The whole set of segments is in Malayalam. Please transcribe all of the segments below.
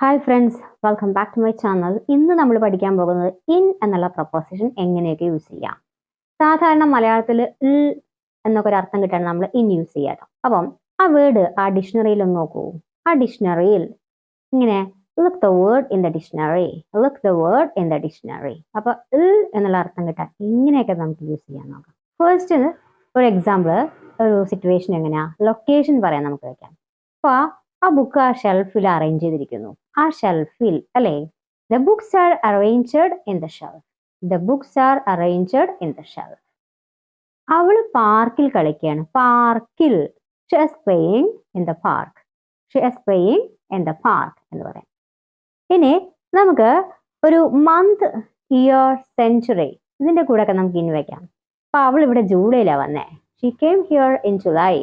Hi friends welcome back to my channel ഇന്ന് നമ്മൾ പഠിക്കാൻ പോകുന്നത് ഇൻ എന്നുള്ള പ്രപ്പോസിഷൻ എങ്ങനെയൊക്കെ യൂസ് ചെയ്യാം. സാധാരണ മലയാളത്തിൽ ഇൽ എന്നൊക്കെ ഒരു അർത്ഥം കിട്ടാണ് നമ്മൾ ഇൻ യൂസ് ചെയ്യാട്ടോ അപ്പം ആ വേർഡ് ആ ഡിക്ഷണറിയിൽ ഒന്ന് നോക്കൂ. ആ ഡിക്ഷണറിയിൽ ഇങ്ങനെ look the word in the dictionary look the word in the dictionary അപ്പൊ ഇൽ എന്നുള്ള അർത്ഥം കിട്ടാൻ ഇങ്ങനെയൊക്കെ നമുക്ക് യൂസ് ചെയ്യാൻ നോക്കാം. ഫസ്റ്റ് ഒരു എക്സാമ്പിൾ ഒരു സിറ്റുവേഷൻ എങ്ങനെയാ? ലൊക്കേഷൻ പറയാൻ നമുക്ക് വെക്കാം. അപ്പൊ ആ ബുക്ക് ആ ഷെൽഫിൽ അറേഞ്ച് ചെയ്തിരിക്കുന്നു. ആ ഷെൽഫിൽ അല്ലേ? The books are arranged in the shelf the books are arranged in the shelf അവൾ പാർക്കിൽ കളിക്കുകയാണ്. പാർക്കിൽ playing in the park playing in the park എന്ന് പറയാം. ഇനി നമുക്ക് ഒരു മന്ത് ഇയർ സെഞ്ചുറി ഇതിന്റെ കൂടെ ഒക്കെ നമുക്ക് ഇനി വെക്കാം. അപ്പൊ അവൾ ഇവിടെ ജൂലൈയിലാണ് വന്നേ. She came here in July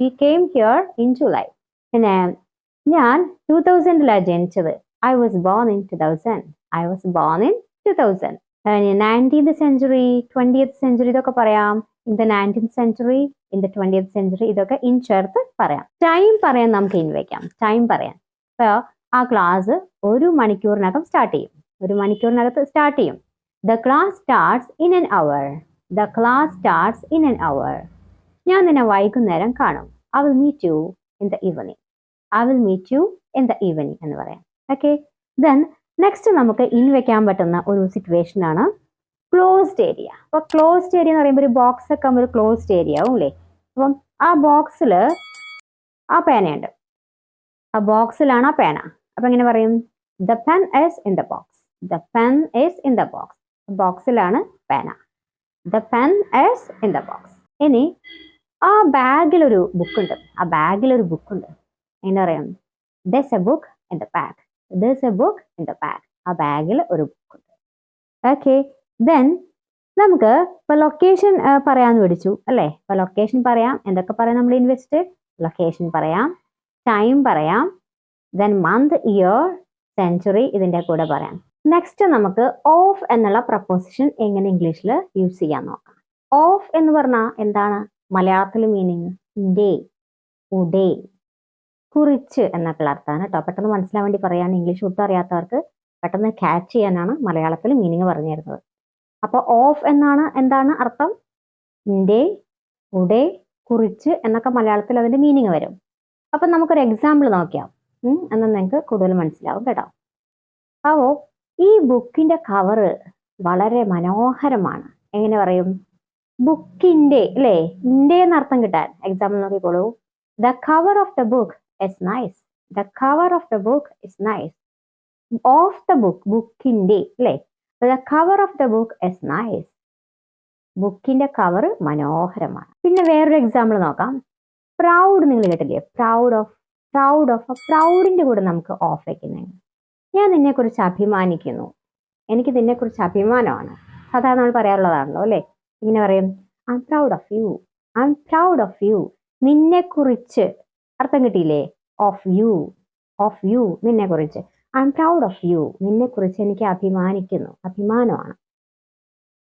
she came here in July പിന്നെ ഞാൻ ടൂ തൗസൻഡിലാണ് ജനിച്ചത്. I was born in two thousand I was born in two thousand nineteenth century twentieth century ഇതൊക്കെ പറയാം. In the nineteenth century in the twentieth century ഇതൊക്കെ ഇൻ ചേർത്ത് പറയാം. ടൈം പറയാൻ നമുക്ക് ഇൻ വെക്കാം ടൈം പറയാൻ. അപ്പോൾ ആ ക്ലാസ് ഒരു മണിക്കൂറിനകം സ്റ്റാർട്ട് ചെയ്യും. ഒരു മണിക്കൂറിനകത്ത് സ്റ്റാർട്ട് ചെയ്യും. The class starts in an hour the class starts in an hour ഞാൻ നിന്നെ വൈകുന്നേരം കാണും. I will meet you in the evening I will meet you in the evening എന്ന് പറയാം. ഓക്കെ ദെൻ നെക്സ്റ്റ് നമുക്ക് ഇൻ വെക്കാൻ പറ്റുന്ന ഒരു സിറ്റുവേഷൻ ആണ് ക്ലോസ്ഡ് ഏരിയ അപ്പോൾ ക്ലോസ്ഡ് ഏരിയ എന്ന് പറയുമ്പോൾ ഒരു ബോക്സ് ഒക്കെ ആകുമ്പോൾ ഒരു ക്ലോസ്ഡ് ഏരിയ ആവും അല്ലേ അപ്പം ആ ബോക്സിൽ ആ പേനയുണ്ട്. ആ ബോക്സിലാണ് ആ പേന. അപ്പം എങ്ങനെ പറയും? The pen is in the box the pen is in the box ബോക്സിലാണ് പേന. The pen is in the box ഇനി ആ ബാഗിലൊരു ബുക്ക് ഉണ്ട്. ആ ബാഗിലൊരു ബുക്കുണ്ട് എന്താ പറയാം. There's a book in the bag there's a book in the bag ആ ബാഗിൽ ഒരു ബുക്ക് ഉണ്ട്. ഓക്കെ ദെൻ നമുക്ക് ഇപ്പൊ ലൊക്കേഷൻ പറയാന്ന് പഠിച്ചു അല്ലേ? ഇപ്പൊ ലൊക്കേഷൻ പറയാം. എന്തൊക്കെ പറയാം നമ്മൾ ഇൻവെസ്റ്റ് ലൊക്കേഷൻ പറയാം. ടൈം പറയാം. ദെൻ മന്ത് ഇയർ സെഞ്ചുറി ഇതിന്റെ കൂടെ പറയാം. നെക്സ്റ്റ് നമുക്ക് ഓഫ് എന്നുള്ള പ്രപ്പോസിഷൻ എങ്ങനെ ഇംഗ്ലീഷിൽ യൂസ് ചെയ്യാൻ നോക്കാം. ഓഫ് എന്ന് പറഞ്ഞാൽ എന്താണ്? മലയാളത്തിൽ മീനിങ് ഡേ ഉഡേ കുറിച്ച് എന്ന അർത്ഥമാണ് കേട്ടോ. പെട്ടെന്ന് മനസ്സിലാൻ വേണ്ടി പറയാൻ ഇംഗ്ലീഷ് ഒട്ടും അറിയാത്തവർക്ക് പെട്ടെന്ന് ക്യാച്ച് ചെയ്യാനാണ് മലയാളത്തിൽ മീനിങ് പറഞ്ഞു തരുന്നത് അപ്പോൾ ഓഫ് എന്നാണ് എന്താണ് അർത്ഥം? ഇന്റെ ഉടെ കുറിച്ച് എന്നൊക്കെ മലയാളത്തിൽ അതിന്റെ മീനിങ് വരും. അപ്പം നമുക്കൊരു എക്സാമ്പിൾ നോക്കിയാം. എന്നാൽ നിങ്ങൾക്ക് കൂടുതൽ മനസ്സിലാവും കേട്ടോ. അപ്പോൾ ഈ ബുക്കിന്റെ കവറ് വളരെ മനോഹരമാണ്. എങ്ങനെ പറയും? ബുക്കിന്റെ അല്ലേ ഇൻഡേ എന്ന അർത്ഥം കിട്ടാൻ. എക്സാമ്പിൾ നോക്കിക്കോളൂ. The cover of the book is nice the cover of the book is nice of the book ബുക്കിന്റെ അല്ലേ the cover of the book is nice ബുക്കിന്റെ കവർ മനോഹരമാണ്. പിന്നെ വേറൊരു എക്സാമ്പിൾ നോക്കാം. പ്രൗഡ് നിങ്ങൾ കേട്ടില്ലേ? പ്രൗഡ് ഓഫ് പ്രൗഡ് ഓഫ് പ്രൗഡിന്റെ കൂടെ നമുക്ക് ഓഫ് വയ്ക്കുന്നത് ഞാൻ നിന്നെക്കുറിച്ച് അഭിമാനിക്കുന്നു. എനിക്ക് നിന്നെക്കുറിച്ച് അഭിമാനമാണ്. സാധാരണ നമ്മൾ പറയാറുള്ളതാണല്ലോ അല്ലേ ഇങ്ങനെ പറയും I'm proud of you I'm proud of you നിന്നെക്കുറിച്ച് അർത്ഥം കിട്ടിയില്ലേ? ഓഫ് യു ഓഫ് യു നിന്നെക്കുറിച്ച് I'm proud of you നിന്നെക്കുറിച്ച് എനിക്ക് അഭിമാനിക്കുന്നു. അഭിമാനമാണ്.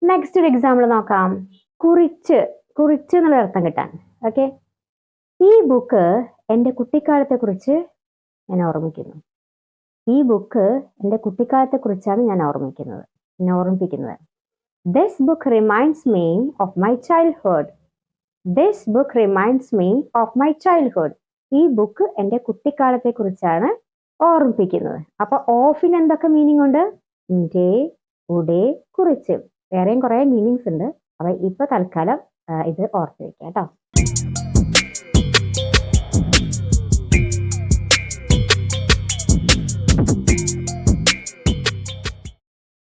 നെക്സ്റ്റ് ഒരു എക്സാമ്പിൾ നോക്കാം. കുറിച്ച് കുറിച്ച് എന്നുള്ള അർത്ഥം കിട്ടാൻ. ഓക്കെ ഈ ബുക്ക് എന്റെ കുട്ടിക്കാലത്തെക്കുറിച്ച് ഞാൻ ഓർമ്മിക്കുന്നു. ഈ ബുക്ക് എന്റെ കുട്ടിക്കാലത്തെക്കുറിച്ചാണ് ഞാൻ ഓർമ്മിക്കുന്നത്. എന്നെ ഓർമ്മിപ്പിക്കുന്നത്. This book reminds me of my childhood this book reminds me of my childhood ഈ ബുക്ക് എന്റെ കുട്ടിക്കാലത്തെക്കുറിച്ചാണ് ഓർമ്മിപ്പിക്കുന്നത്. അപ്പൊ ഓഫിന് എന്തൊക്കെ മീനിങ് ഉണ്ട്? ഡേ ഉടേ കുറിച്ച്. വേറെയും കുറെ മീനിങ്സ് ഉണ്ട്. അപ്പൊ ഇപ്പൊ തൽക്കാലം ഇത് ഓർത്ത് വെക്കാം കേട്ടോ